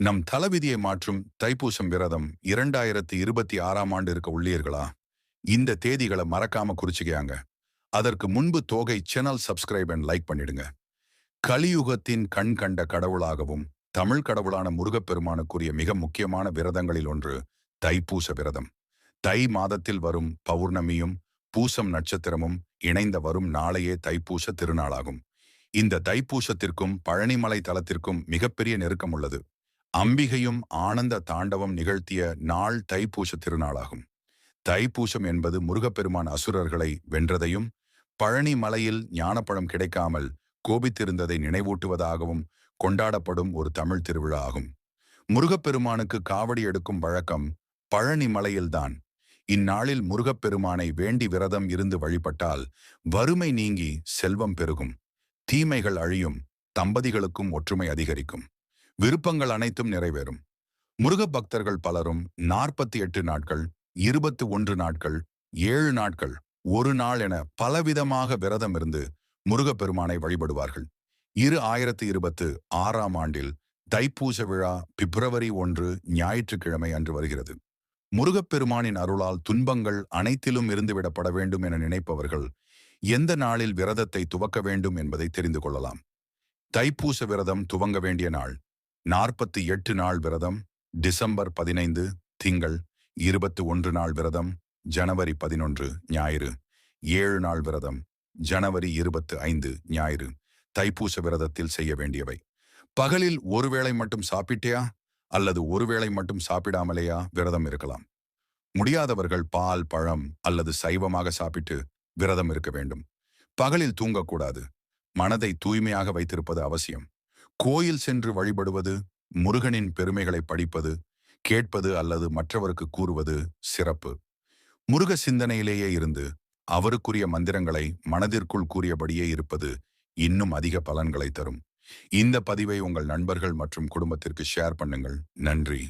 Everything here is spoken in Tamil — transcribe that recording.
நம் தலவிதியை மாற்றும் தைப்பூசம் விரதம் இரண்டாயிரத்தி இருபத்தி ஆறாம் ஆண்டு இருக்க உள்ளீர்களா? இந்த தேதிகளை மறக்காம குறிச்சுக்கையாங்க. அதற்கு முன்பு தோகை சேனல் சப்ஸ்கிரைப் அண்ட் லைக் பண்ணிடுங்க. கலியுகத்தின் கண் கண்ட கடவுளாகவும் தமிழ் கடவுளான முருகப்பெருமானுக்குரிய மிக முக்கியமான விரதங்களில் ஒன்று தைப்பூச விரதம். தை மாதத்தில் வரும் பௌர்ணமியும் பூசம் நட்சத்திரமும் இணைந்த வரும் நாளையே தைப்பூச திருநாளாகும். இந்த தைப்பூசத்திற்கும் பழனிமலை தலத்திற்கும் மிகப்பெரிய நெருக்கம் உள்ளது. அம்பிகையும் ஆனந்த தாண்டவம் நிகழ்த்திய நாள் தைப்பூச திருநாளாகும். தைப்பூசம் என்பது முருகப்பெருமான் அசுரர்களை வென்றதையும் பழனி மலையில் ஞானப்பழம் கிடைக்காமல் கோபித்திருந்ததை நினைவூட்டுவதாகவும் கொண்டாடப்படும் ஒரு தமிழ் திருவிழா ஆகும். முருகப்பெருமானுக்கு காவடி எடுக்கும் வழக்கம் பழனி மலையில்தான் இந்நாளில் முருகப்பெருமானை வேண்டி விரதம் இருந்து வழிபட்டால் வறுமை நீங்கி செல்வம் பெருகும். தீமைகள் அழியும் தம்பதிகளுக்கும் ஒற்றுமை அதிகரிக்கும். விருப்பங்கள் அனைத்தும் நிறைவேறும். முருக பக்தர்கள் பலரும் நாற்பத்தி எட்டு நாட்கள் இருபத்து ஒன்று நாட்கள் ஏழு நாட்கள் ஒரு நாள் என பலவிதமாக விரதம் இருந்து முருகப்பெருமானை வழிபடுவார்கள். இரு ஆயிரத்தி இருபத்து ஆறாம் ஆண்டில் தைப்பூச விழா பிப்ரவரி ஒன்று ஞாயிற்றுக்கிழமை அன்று வருகிறது. முருகப்பெருமானின் அருளால் துன்பங்கள் அனைத்திலும் இருந்துவிடப்பட வேண்டும் என நினைப்பவர்கள் எந்த நாளில் விரதத்தை துவக்க வேண்டும் என்பதை தெரிந்து கொள்ளலாம். தைப்பூச விரதம் துவங்க வேண்டிய நாள் நாற்பத்தி எட்டு நாள் விரதம் டிசம்பர் பதினைந்து திங்கள் இருபத்து ஒன்று நாள் விரதம் ஜனவரி பதினொன்று ஞாயிறு. ஏழு நாள் விரதம் ஜனவரி இருபத்து ஐந்து ஞாயிறு. தைப்பூச விரதத்தில் செய்ய வேண்டியவை. பகலில் ஒருவேளை மட்டும் சாப்பிட்டேயா? அல்லது ஒருவேளை மட்டும் சாப்பிடாமலேயா விரதம் இருக்கலாம். முடியாதவர்கள் பால் பழம் அல்லது சைவமாக சாப்பிட்டு விரதம் இருக்க வேண்டும். பகலில் தூங்கக்கூடாது. மனதை தூய்மையாக வைத்திருப்பது அவசியம். கோயில் சென்று வழிபடுவது முருகனின் பெருமைகளை படிப்பது கேட்பது அல்லது மற்றவருக்கு கூறுவது சிறப்பு. முருக சிந்தனையிலேயே இருந்து அவருக்குரிய மந்திரங்களை மனதிற்குள் கூறியபடியே இருப்பது இன்னும் அதிக பலன்களை தரும். இந்த பதிவை உங்கள் நண்பர்கள் மற்றும் குடும்பத்திற்கு ஷேர் பண்ணுங்கள். நன்றி.